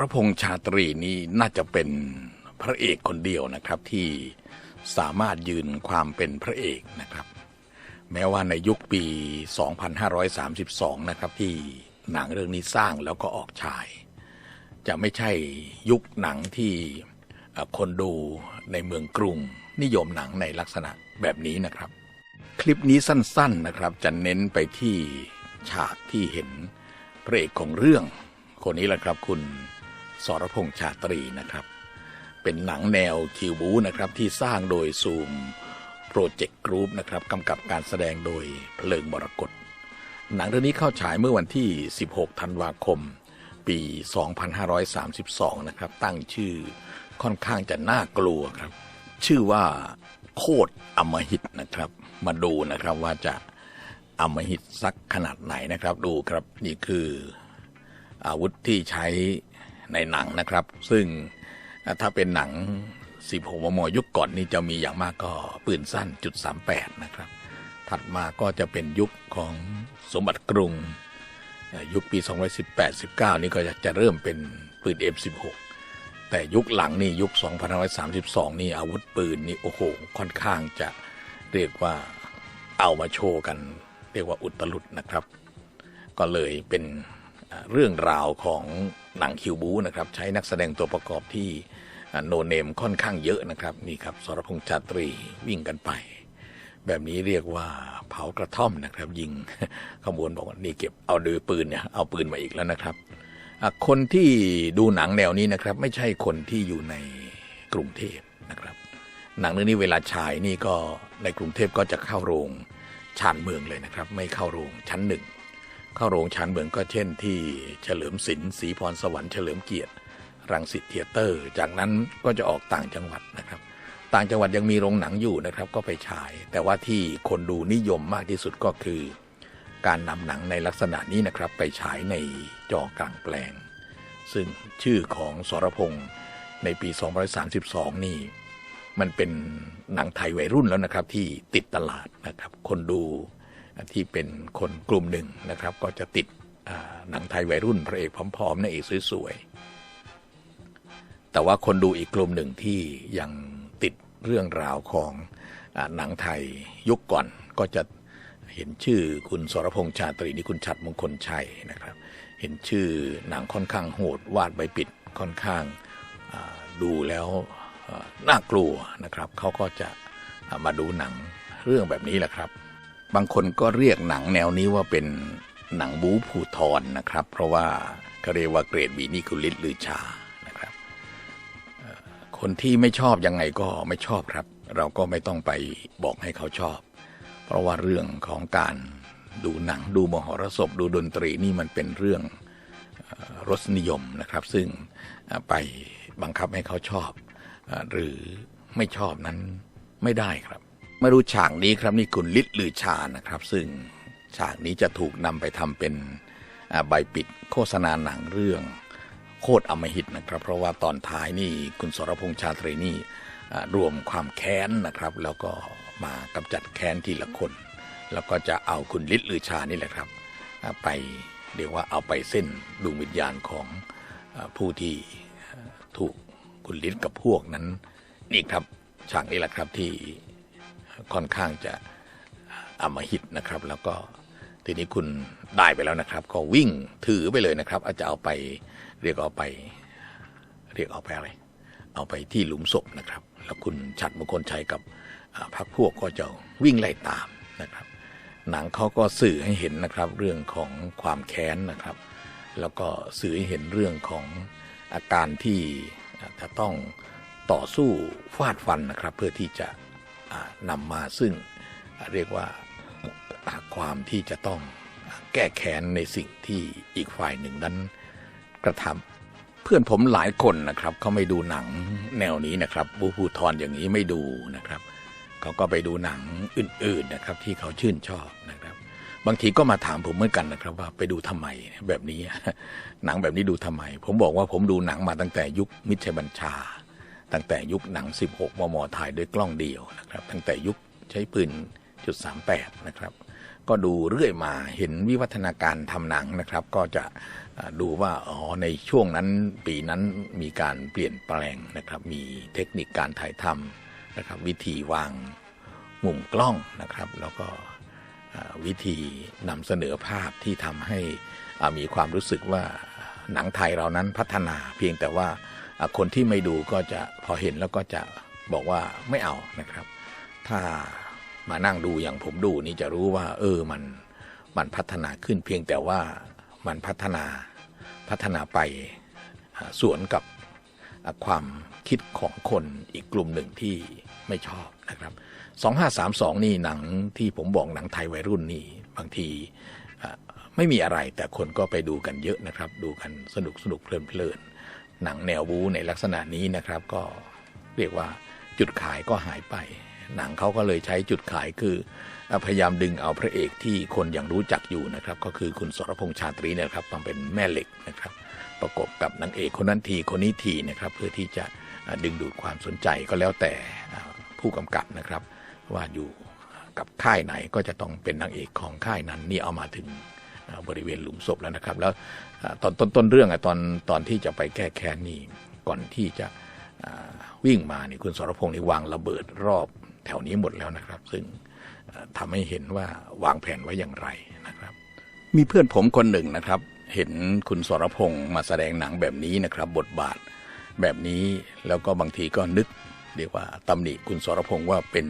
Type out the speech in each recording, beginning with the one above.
รพงษ์ชาตรีนี่น่าจะเป็นพระเอกคนเดียวนะครับที่สามารถยืนความเป็นพระเอกนะครับ แม้ว่าในยุคปี 2532 นะครับที่หนังเรื่องนี้สร้างแล้วก็ออกฉาย จะไม่ใช่ยุคหนังที่คนดูในเมืองกรุง นิยมหนังในลักษณะแบบนี้นะครับ คลิปนี้สั้นๆนะครับ จะเน้นไปที่ฉากที่เห็นพระเอกของเรื่อง คนนี้แหละครับคุณ สรพงษ์ชาตรีนะครับ เป็นหนังแนวคิวบูนะครับที่สร้างโดยซูมโปรเจกต์กรุ๊ปนะครับกำกับการแสดงโดยเพลิงมรกตหนังเรื่องนี้เข้าฉายเมื่อวันที่ 16 ธันวาคม ปี 2532 นะครับ ตั้งชื่อค่อนข้างจะน่ากลัวครับ ชื่อว่าโคตรอำมหิตนะครับ มาดูนะครับว่าจะอำมหิตสักขนาดไหนนะครับ ดูครับนี่คืออาวุธที่ใช้ ในหนังนะครับ ซึ่งถ้าเป็นหนัง 16 มม ยุคก่อนนี่จะมีอย่างมากก็ปืนสั้นจุด38 นะครับ ถัดมาก็จะเป็นยุคของสมบัติกรุงเอ่อยุคปี 2018 19 นี่ก็จะเริ่มเป็นปืน F16 แต่ยุคหลังนี่ยุค 2532 นี่อาวุธปืนนี่โอ้โห ค่อนข้างจะเรียกว่าเอามาโชว์กัน เรียกว่าอุตลุดนะครับ ก็เลยเป็นเรื่องราวของ หนังคิวบูนะครับใช้นักแสดงตัวประกอบที่โนเนมค่อนข้างเยอะนะครับนี่ครับสรพงษ์ชาตรีวิ่งกันไป แบบนี้เรียกว่าเผากระท่อมนะครับ ยิงขบวนบอกว่านี่เก็บเอาดือปืนเนี่ยเอาปืนมาอีกแล้วนะครับคนที่ดูหนังแนวนี้นะครับ ไม่ใช่คนที่อยู่ในกรุงเทพนะครับ หนังเรื่องนี้เวลาฉายนี่ก็ในกรุงเทพก็จะเข้าโรงชานเมืองเลยนะครับ ไม่เข้าโรงชั้นหนึ่ง เข้าโรงชานเมืองก็เช่นที่เฉลิมศิลป์ศรีพรสวรรค์เฉลิมเกียรติ รังสิตเทียเตอร์ จากนั้นก็จะออกต่างจังหวัดนะครับ ต่างจังหวัดยังมีโรงหนังอยู่นะครับก็ไปฉาย แต่ว่าที่คนดูนิยมมากที่สุดก็คือ การนำหนังในลักษณะนี้นะครับไปฉายในจอกลางแปลง ซึ่งชื่อของสรพงษ์ในปี 232 นี่ มันเป็นหนังไทยวัยรุ่นแล้วนะครับที่ติดตลาดนะครับ คนดู ที่เป็นคนกลุ่มหนึ่งนะครับ ก็จะติดหนังไทยวัยรุ่นพระเอกผอมๆนางเอกสวยๆแต่ว่าคนดูอีกกลุ่มหนึ่งที่ยังติดเรื่องราวของอหนังไทยยุคก่อนก็จะเห็นชื่อคุณสรพงษ์ชาตรีนี่คุณชัดมงคลชัยนะครับ เห็นชื่อหนังค่อนข้างโหดวาดใบปิดค่อนข้างดูแล้วน่ากลัวนะครับเขาก็จะมาดูหนังเรื่องแบบนี้แหละครับ บางคนก็เรียกหนังแนวนี้ว่าเป็นหนังบู๊ภูทรนะครับ เพราะว่าเขาเรียกว่าเกรดบีนี่คือฤทธิ์ลือชานะครับ คนที่ไม่ชอบยังไงก็ไม่ชอบครับ เราก็ไม่ต้องไปบอกให้เขาชอบ เพราะว่าเรื่องของการดูหนังดูมหรสพดูดนตรีนี่มันเป็นเรื่องรสนิยมนะครับ ซึ่งไปบังคับให้เขาชอบ หรือไม่ชอบนั้นไม่ได้ครับ มาดูฉากนี้ครับนี่คุณลิศลือชานะครับ ซึ่งฉากนี้จะถูกนำไปทำเป็นใบปิดโฆษณาหนังเรื่องโคตรอมหิตนะครับ เพราะว่าตอนท้ายนี่คุณสรพงษ์ชาตรีนี่อ่ารวมความแค้นนะครับ แล้วก็มากำจัดแค้นทีละคน แล้วก็จะเอาคุณลิศลือชานี่แหละครับ ไปเรียกว่าเอาไปเส้นดวงวิญญาณของผู้ที่ถูกคุณลิศกับพวกนั้น นี่ครับฉากนี้แหละครับที่ ค่อนข้างจะอำมหิตนะครับ แล้วก็ทีนี้คุณได้ไปแล้วนะครับ ก็วิ่งถือไปเลยนะครับอาจจะเอาไปเรียกเอาไป เรียกเอาไปอะไร เอาไปที่หลุมศพนะครับ แล้วคุณฉัดมงคลชัยกับพรรคพวกก็จะวิ่งไล่ตามนะครับ หนังเขาก็สื่อให้เห็นนะครับ เรื่องของความแค้นนะครับ แล้วก็สื่อให้เห็นเรื่องของอาการที่จะต้องต่อสู้ฟาดฟันนะครับ เพื่อที่จะ นำมาซึ่งเรียกว่าความที่จะต้องแก้แค้นในสิ่งที่อีกฝ่ายหนึ่งนั้นกระทำเพื่อนผมหลายคนนะครับเขาไม่ดูหนังแนวนี้นะครับบูพูทรอย่างนี้ไม่ดูนะครับเขาก็ไปดูหนังอื่น ๆนะครับ ที่เขาชื่นชอบนะครับ บางทีก็มาถามผมเหมือนกันนะครับ ว่าไปดูทำไมแบบนี้ หนังแบบนี้ดูทำไม ผมบอกว่าผมดูหนังมาตั้งแต่ยุคมิชัยบัญชา ตั้งแต่ยุคหนัง 16 มม ถ่ายด้วยกล้องเดียวนะครับ ตั้งแต่ยุคใช้ปืนจุด38 นะครับ ก็ดูเรื่อยมาเห็นวิวัฒนาการทำหนังนะครับ ก็จะดูว่าอ๋อในช่วงนั้นปีนั้นมีการเปลี่ยนแปลงนะครับ มีเทคนิคการถ่ายทำนะครับ วิธีวางมุมกล้องนะครับ แล้วก็วิธีนำเสนอภาพที่ทำให้มีความรู้สึกว่าหนังไทยเรานั้นพัฒนาเพียงแต่ว่า คนที่ไม่ดูก็จะพอเห็นแล้วก็จะบอกว่าไม่เอานะครับ ถ้ามานั่งดูอย่างผมดูนี่จะรู้ว่า เออมันมันพัฒนาขึ้นเพียงแต่ว่ามันพัฒนาพัฒนาไปอ่าสวนกับความคิดของคนอีกกลุ่มหนึ่งที่ไม่ชอบนะครับ 2532 นี่หนังที่ผมบอกหนังไทยวัยรุ่นนี่บางทีไม่มีอะไรแต่คนก็ไปดูกันเยอะนะครับ ดูกันสนุกสนุกเพลินเพลิน หนังแนวบูในลักษณะนี้นะครับก็เรียกว่าจุดขายก็หายไป หนังเขาก็เลยใช้จุดขายคือ พยายามดึงเอาพระเอกที่คนยังรู้จักอยู่นะครับ ก็คือคุณสรพงษ์ชาตรีเนะครับมาเป็นแม่เหล็กนะครับ ประกบกับนางเอกคนนั้นทีคนนี้ทีนะครับ เพื่อที่จะดึงดูดความสนใจก็แล้วแต่ผู้กำกับนะครับ ว่าอยู่กับค่ายไหนก็จะต้องเป็นนางเอกของค่ายนั้นนี่เอามาถึง บริเวณหลุมศพแล้วนะครับ แล้วตอนต้นต้นเรื่องอะตอนตอนที่จะไปแก้แค้นนี่ก่อนที่จะวิ่งมานี่คุณสรพงษ์นี่วางระเบิดรอบแถวนี้หมดแล้วนะครับ ซึ่งอ่าทำให้เห็นว่าวางแผนไว้อย่างไรนะครับ มีเพื่อนผมคนหนึ่งนะครับ เห็นคุณสรพงษ์มาแสดงหนังแบบนี้นะครับ บทบาทแบบนี้แล้วก็บางทีก็นึก เรียกว่าตำหนิคุณสรพงษ์ว่าเป็น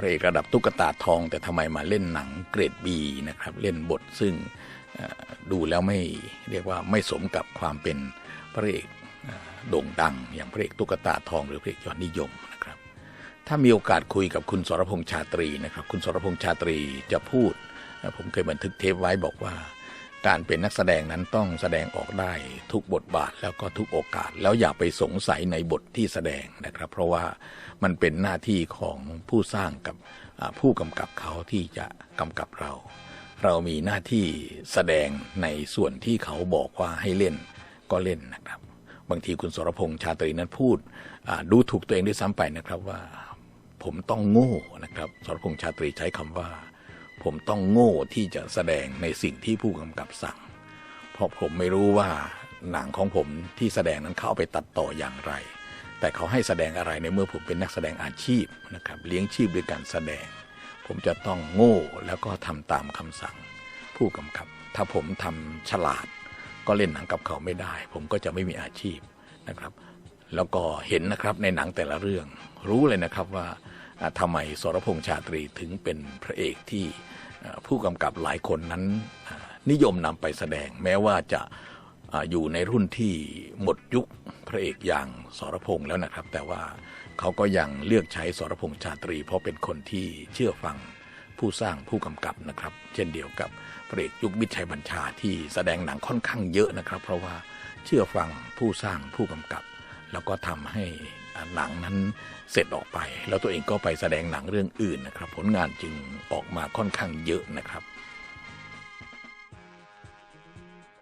ระเอกระดับตุ๊กตาทอง แต่ทำไมมาเล่นหนังเกรดบีนะครับเล่นบทซึ่งดูแล้วไม่เรียกว่าไม่สมกับความเป็นพระเอกโด่งดัง อย่างพระเอกตุ๊กตาทอง หรือพระเอกยอดนิยมนะครับ ถ้ามีโอกาสคุยกับคุณสรพงษ์ชาตรีนะครับ คุณสรพงษ์ชาตรีจะพูด ผมเคยบันทึกเทปไว้บอกว่า การเป็นนักแสดงนั้นต้องแสดงออกได้ทุกบทบาทแล้วก็ทุกโอกาส แล้วอย่าไปสงสัยในบทที่แสดงนะครับ เพราะว่ามันเป็นหน้าที่ของผู้สร้างกับผู้กำกับเขาที่จะกำกับเรา เรามีหน้าที่แสดงในส่วนที่เขาบอกว่าให้เล่นก็เล่นนะครับ บางทีคุณสรพงษ์ชาตรีนั้นพูดดูถูกตัวเองด้วยซ้ำไปนะครับว่า ผมต้องโง่นะครับสรพงษ์ชาตรีใช้คำว่า ผมต้องโง่ที่จะแสดงในสิ่งที่ผู้กำกับสั่ง เพราะผมไม่รู้ว่าหนังของผมที่แสดงนั้นเขาเอาไปตัดต่ออย่างไร แต่เขาให้แสดงอะไรในเมื่อผมเป็นนักแสดงอาชีพนะครับ เลี้ยงชีพด้วยการแสดง ผมจะต้องโง่แล้วก็ทำตามคำสั่ง ผู้กำกับ ถ้าผมทำฉลาด ก็เล่นหนังกับเขาไม่ได้ ผมก็จะไม่มีอาชีพนะครับ แล้วก็เห็นนะครับในหนังแต่ละเรื่อง รู้เลยนะครับว่าอ่า ทำไมสรพงษ์ชาตรีถึงเป็นพระเอกที่ผู้กำกับหลายคนนั้นนิยมนำไปแสดงแม้ว่าจะอ่าอยู่ในรุ่นที่หมดยุคพระเอกอย่างสรพงษ์แล้วนะครับ แต่ว่าเขาก็ยังเลือกใช้สรพงษ์ชาตรี เพราะเป็นคนที่เชื่อฟังผู้สร้างผู้กำกับนะครับ เช่นเดียวกับพระเอกยุคมิตรชัยบัญชาที่แสดงหนังค่อนข้างเยอะนะครับ เพราะว่าเชื่อฟังผู้สร้างผู้กำกับ แล้วก็ทำให้ หนังนั้นเสร็จออกไป แล้วตัวเองก็ไปแสดงหนังเรื่องอื่นนะครับ ผลงานจึงออกมาค่อนข้างเยอะนะครับ